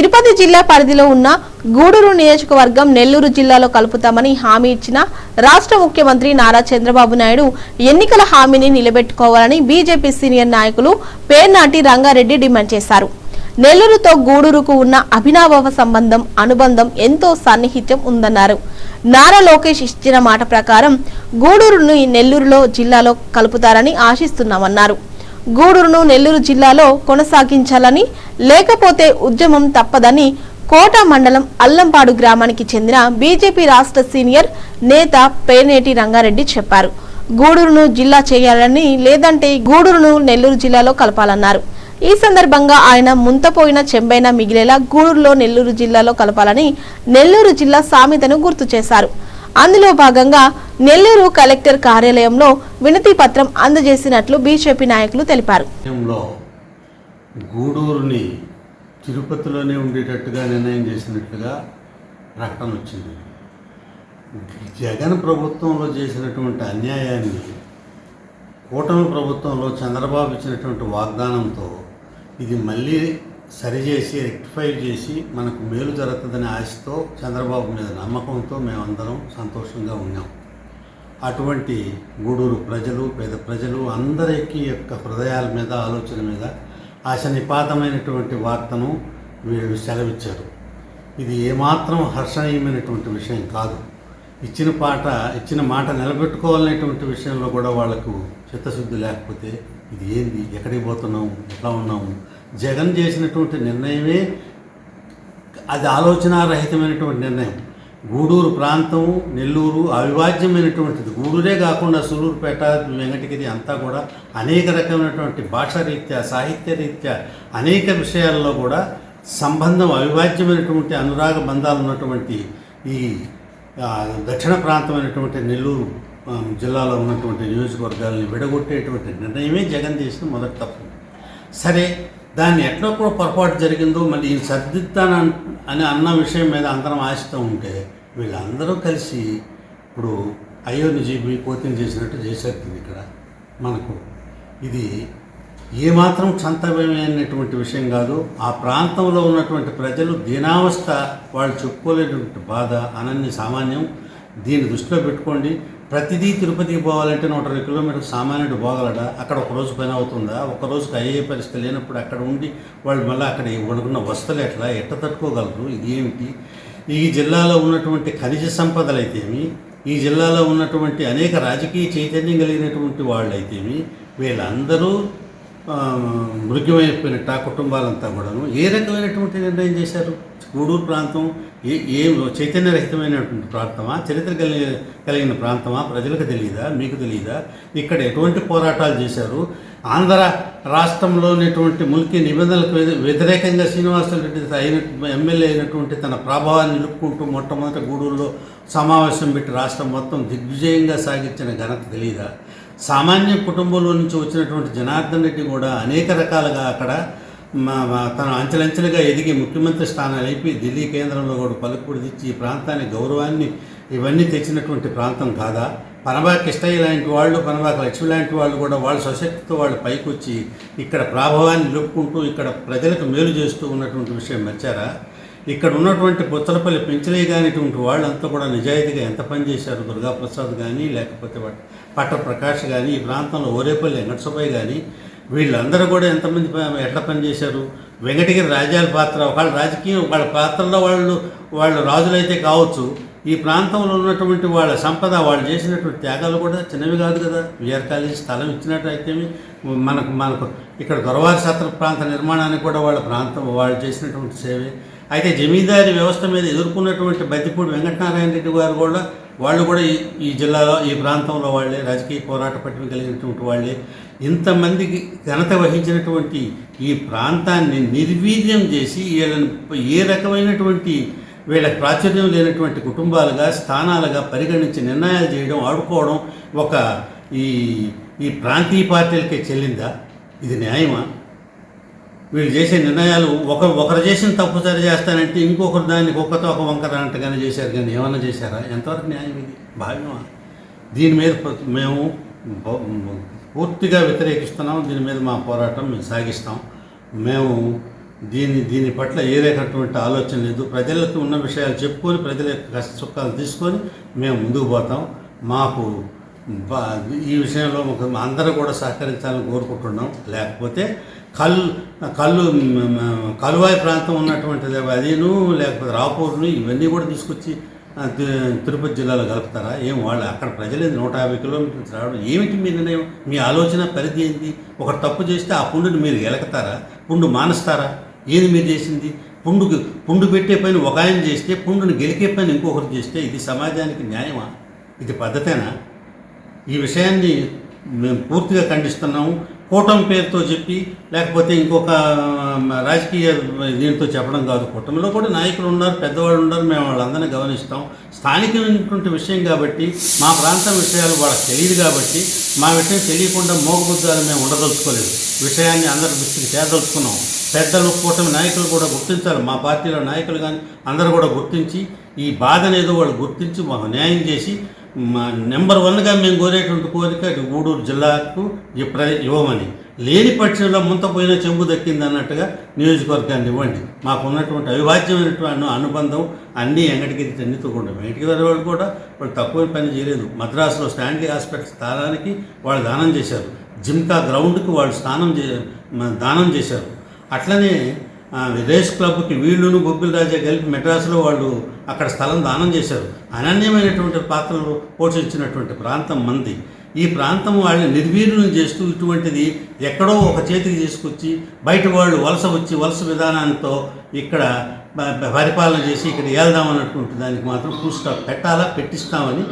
తిరుపతి జిల్లా పరిధిలో ఉన్న గూడూరు నియోజకవర్గం నెల్లూరు జిల్లాలో కలుపుతామని హామీ ఇచ్చిన రాష్ట్ర ముఖ్యమంత్రి నారా చంద్రబాబు నాయుడు ఎన్నికల హామీని నిలబెట్టుకోవాలని బీజేపీ సీనియర్ నాయకులు పేర్నాటి రంగారెడ్డి డిమాండ్ చేశారు. నెల్లూరుతో గూడూరుకు ఉన్న అభినాభావ సంబంధం అనుబంధం ఎంతో సన్నిహిత్యం ఉందన్నారు. నారా లోకేష్ ఇచ్చిన మాట ప్రకారం గూడూరును నెల్లూరులో జిల్లాలో కలుపుతారని ఆశిస్తున్నామన్నారు. గూడూరును నెల్లూరు జిల్లాలో కొనసాగించాలని లేకపోతే ఉద్యమం తప్పదని కోట మండలం అల్లంపాడు గ్రామానికి చెందిన బీజేపీ రాష్ట్ర సీనియర్ నేత పేర్నేటి రంగారెడ్డి చెప్పారు. గూడూరును జిల్లా చేయాలని లేదంటే గూడూరును నెల్లూరు జిల్లాలో కలపాలన్నారు. ఈ సందర్భంగా ఆయన ముంతపోయిన చెంబైన మిగిలేలా గూడూరులో నెల్లూరు జిల్లాలో కలపాలని నెల్లూరు జిల్లా సామెతను గుర్తు చేశారు. అందులో భాగంగా నెల్లూరు కలెక్టర్ కార్యాలయంలో వినతి పత్రం అందజేసినట్లు బీజేపీ నాయకులు తెలిపారు. గూడూరుని తిరుపతిలోనే ఉండేటట్టుగా నిర్ణయం చేసినట్లుగా ప్రకటన వచ్చింది. జగన్ ప్రభుత్వంలో చేసినటువంటి అన్యాయాన్ని కూటమి ప్రభుత్వంలో చంద్రబాబు ఇచ్చినటువంటి వాగ్దానంతో ఇది మళ్ళీ సరిచేసి రెక్టిఫై చేసి మనకు మేలు జరుగుతుందనే ఆశతో చంద్రబాబు మీద నమ్మకంతో మేమందరం సంతోషంగా ఉన్నాం. అటువంటి గూడూరు ప్రజలు పేద ప్రజలు అందరికీ యొక్క హృదయాల మీద ఆలోచన మీద ఆశ నిపాతమైనటువంటి వార్తను వీళ్ళు సెలవిచ్చారు. ఇది ఏమాత్రం హర్షణీయమైనటువంటి విషయం కాదు. ఇచ్చిన పాట ఇచ్చిన మాట నిలబెట్టుకోవాలనేటువంటి విషయంలో కూడా వాళ్ళకు చిత్తశుద్ధి లేకపోతే ఇది ఏంది? ఎక్కడికి పోతున్నాము ఎట్లా ఉన్నాము జగన్ చేసినటువంటి నిర్ణయమే అది ఆలోచనారహితమైనటువంటి నిర్ణయం. గూడూరు ప్రాంతం నెల్లూరు అవిభాజ్యమైనటువంటిది. గూడూరే కాకుండా సూలూరుపేట వెంకటగిరి అంతా కూడా అనేక రకమైనటువంటి భాషారీత్యా రీత్యా సాహిత్య రీత్యా అనేక విషయాల్లో కూడా సంబంధం అవిభాజ్యమైనటువంటి అనురాగ బంధాలు ఉన్నటువంటి ఈ దక్షిణ ప్రాంతమైనటువంటి నెల్లూరు జిల్లాలో ఉన్నటువంటి నియోజకవర్గాలని విడగొట్టేటువంటి నిర్ణయమే జగన్ చేసిన మొదటి తప్పు. సరే దాన్ని ఎట్లా కూడా పొరపాటు జరిగిందో మళ్ళీ ఈ సర్దిద్దాను అని అన్న విషయం మీద అందరం ఆశతో ఉంటే వీళ్ళందరూ కలిసి ఇప్పుడు అయోని జీబీ కోతిని చేసినట్టు చేసేస్తుంది ఇక్కడ మనకు. ఇది ఏమాత్రం సంతవ్యమైనటువంటి విషయం కాదు. ఆ ప్రాంతంలో ఉన్నటువంటి ప్రజలు దీనావస్థ వాళ్ళు చెప్పుకోలేనటువంటి బాధ అనన్య సామాన్యం. దీన్ని దృష్టిలో పెట్టుకోండి. ప్రతిదీ తిరుపతికి పోవాలంటే నూట ఇరవై కిలోమీటర్ సామాన్యుడు పోగలడా? అక్కడ ఒక రోజు పని అవుతుందా? ఒక రోజుకి అయ్యే పరిస్థితి లేనప్పుడు అక్కడ ఉండి వాళ్ళు మళ్ళీ అక్కడ వండుకున్న వస్తువులు ఎట్లా? ఎట్ట తట్టుకోగలరు? ఇది ఏమిటి? ఈ జిల్లాలో ఉన్నటువంటి ఖనిజ సంపదలు అయితేమి ఈ జిల్లాలో ఉన్నటువంటి అనేక రాజకీయ చైతన్యం కలిగినటువంటి వాళ్ళైతేమి? వీళ్ళందరూ మృగ్యమైపోయినట్టు ఆ కుటుంబాలంతా కూడాను. ఏ రకమైనటువంటి నిర్ణయం చేశారు? గూడూరు ప్రాంతం ఏ ఏ చైతన్యరహితమైనటువంటి ప్రాంతమా? చరిత్ర కలిగి కలిగిన ప్రాంతమా? ప్రజలకు తెలియదా? మీకు తెలియదా? ఇక్కడ ఎటువంటి పోరాటాలు చేశారు? ఆంధ్ర రాష్ట్రంలోనేటువంటి ములికి నిబంధనలకు వ్యతిరేకంగా శ్రీనివాసరెడ్డి అయిన ఎమ్మెల్యే అయినటువంటి తన ప్రభావాన్ని నిలుపుకుంటూ మొట్టమొదట గూడూరులో సమావేశం పెట్టి రాష్ట్రం మొత్తం దిగ్విజయంగా సాగించిన ఘనత తెలియదా సామాన్య కుటుంబంలో నుంచి వచ్చినటువంటి జనార్దన్ రెడ్డి కూడా అనేక రకాలుగా అక్కడ మా- తన అంచెలంచెలుగా ఎదిగి ముఖ్యమంత్రి స్థానాలు అయిపోయి ఢిల్లీ కేంద్రంలో కూడా పలుకుడు తెచ్చి ఈ ప్రాంతానికి గౌరవాన్ని ఇవన్నీ తెచ్చినటువంటి ప్రాంతం కాదా? పనబాక కిష్టయ్య లాంటి వాళ్ళు పనబాక లక్ష్మి లాంటి వాళ్ళు కూడా వాళ్ళ సశక్తితో వాళ్ళు పైకి వచ్చి ఇక్కడ ప్రాభవాన్ని నిలుపుకుంటూ ఇక్కడ ప్రజలకు మేలు చేస్తూ ఉన్నటువంటి విషయం మర్చారా? ఇక్కడ ఉన్నటువంటి పుచ్చలపల్లి పెంచలే కానిటువంటి వాళ్ళంతా కూడా నిజాయితీగా ఎంత పని చేశారు? దుర్గాప్రసాద్ కానీ లేకపోతే పట్ట ప్రకాష్ కానీ ఈ ప్రాంతంలో ఓరేపల్లి వెంకటసుబ్బయ్య కానీ వీళ్ళందరూ కూడా ఎంతమంది ఎట్లా పని చేశారు? వెంకటగిరి రాజ్యాల పాత్ర వాళ్ళ రాజకీయం వాళ్ళ పాత్రలో వాళ్ళు వాళ్ళు రాజులైతే కావచ్చు ఈ ప్రాంతంలో ఉన్నటువంటి వాళ్ళ సంపద వాళ్ళు చేసినటువంటి త్యాగాలు కూడా చిన్నవి కాదు కదా? విఆర్ కాలేజీ స్థలం ఇచ్చినట్టయితే మనకు మనకు ఇక్కడ గొరవారి సత్ర ప్రాంత నిర్మాణానికి కూడా వాళ్ళ ప్రాంతం వాళ్ళు చేసినటువంటి సేవే. అయితే జమీందారీ వ్యవస్థ మీద ఎదుర్కొన్నటువంటి బతిపూడి వెంకటనారాయణ రెడ్డి గారు కూడా వాళ్ళు కూడా ఈ ఈ జిల్లాలో ఈ ప్రాంతంలో వాళ్ళే రాజకీయ పోరాట పట్టిన కలిగినటువంటి వాళ్ళే. ఇంతమందికి ఘనత వహించినటువంటి ఈ ప్రాంతాన్ని నిర్వీర్యం చేసి వీళ్ళని ఏ రకమైనటువంటి వీళ్ళకి ప్రాచుర్యం లేనటువంటి కుటుంబాలుగా స్థానాలుగా పరిగణించి నిర్ణయాలు చేయడం ఆడుకోవడం ఒక ఈ ఈ ప్రాంతీయ పార్టీలకే చెల్లిందా? ఇది న్యాయమా? వీళ్ళు చేసే నిర్ణయాలు ఒక ఒకరు చేసిన తప్పు సరి చేస్తానంటే ఇంకొకరు దాన్ని ఒక్కతో ఒక వంకర అంటగానే చేశారు కానీ ఏమన్నా చేశారా? ఎంతవరకు న్యాయం ఇది? భావ్యమా దీని మీద మేము పూర్తిగా వ్యతిరేకిస్తున్నాం. దీని మీద మా పోరాటం మేము సాగిస్తాం. మేము దీని దీని పట్ల ఏ ఆలోచన లేదు. ప్రజలకు ఉన్న విషయాలు చెప్పుకొని ప్రజల యొక్క కష్ట సుఖాలు తీసుకొని మేము ముందుకు పోతాం. మాకు బా- ఈ విషయంలో మాకు అందరూ కూడా సహకరించాలని కోరుకుంటున్నాం. లేకపోతే కళ్ళు కళ్ళు కలువాయి ప్రాంతం ఉన్నటువంటిది అదిను లేకపోతే రాపూర్ను ఇవన్నీ కూడా తీసుకొచ్చి తిరుపతి జిల్లాలో కలుపుతారా? ఏం వాళ్ళు అక్కడ ప్రజలు నూట యాభై కిలోమీటర్స్ రావడం ఏమిటి మీ నిర్ణయం? మీ ఆలోచన పరిధి ఏంటి ఒక తప్పు చేస్తే ఆ పుండుని మీరు ఎలకతారా? పుండు మానస్తారా? ఏది మీరు చేసింది? పుండుకు పుండు పెట్టే పని ఒక ఆయన చేస్తే పుండుని గెలికే పని ఇంకొకరు చేస్తే ఇది సమాజానికి న్యాయమా? ఇది పద్ధతేనా? ఈ విషయాన్ని మేము పూర్తిగా ఖండిస్తున్నాము. కూటమి పేరుతో చెప్పి లేకపోతే ఇంకొక రాజకీయ దీంతో చెప్పడం కాదు. కూటమిలో కూడా నాయకులు ఉన్నారు పెద్దవాళ్ళు ఉన్నారు మేము వాళ్ళందరినీ గమనిస్తాం. స్థానికమైనటువంటి విషయం కాబట్టి మా ప్రాంతం విషయాలు వాళ్ళకి తెలియదు కాబట్టి మా విషయం తెలియకుండా మోగబుద్ధాలు మేము ఉండదలుచుకోలేదు. విషయాన్ని అందరి దృష్టికి చేరదలుచుకున్నాం. పెద్దలు కూటమి నాయకులు కూడా గుర్తించాలి మా పార్టీలో నాయకులు కానీ అందరూ కూడా గుర్తించి ఈ బాధ అనేది వాళ్ళు గుర్తించి మాకు న్యాయం చేసి మా నెంబర్ వన్గా మేము కోరేటువంటి కోరిక గూడూరు జిల్లాకు ఇప్ర ఇవ్వమని. లేని పక్షంలో ముంతపోయిన చెంబు దక్కింది అన్నట్టుగా నియోజకవర్గాన్ని ఇవ్వండి. మాకు ఉన్నటువంటి అవిభాజ్యమైనటువంటి అనుబంధం అన్నీ ఎంగటికి చెందుతూకుండా వెంకటి గారి వాళ్ళు కూడా వాళ్ళు తక్కువ పని చేయలేదు. మద్రాసులో స్టాన్లీ హాస్పిటల్ స్థానానికి వాళ్ళు దానం చేశారు. జిమ్కా గ్రౌండ్కి వాళ్ళు స్నానం చే దానం చేశారు. అట్లనే రేస్ క్లబ్కి వీళ్ళును బొబ్బిల్ రాజా కలిపి మెడ్రాసులో వాళ్ళు అక్కడ స్థలం దానం చేశారు. అనన్యమైనటువంటి పాత్రలు పోషించినటువంటి ప్రాంతం మంది. ఈ ప్రాంతం వాళ్ళని నిర్వీర్యం చేస్తూ ఇటువంటిది ఎక్కడో ఒక చేతికి తీసుకొచ్చి బయట వాళ్ళు వలస వచ్చి వలస విధానంతో ఇక్కడ పరిపాలన చేసి ఇక్కడ వెళ్దామన్నటువంటి దానికి మాత్రం ఫుల్ పెట్టాలా పెట్టిస్తామని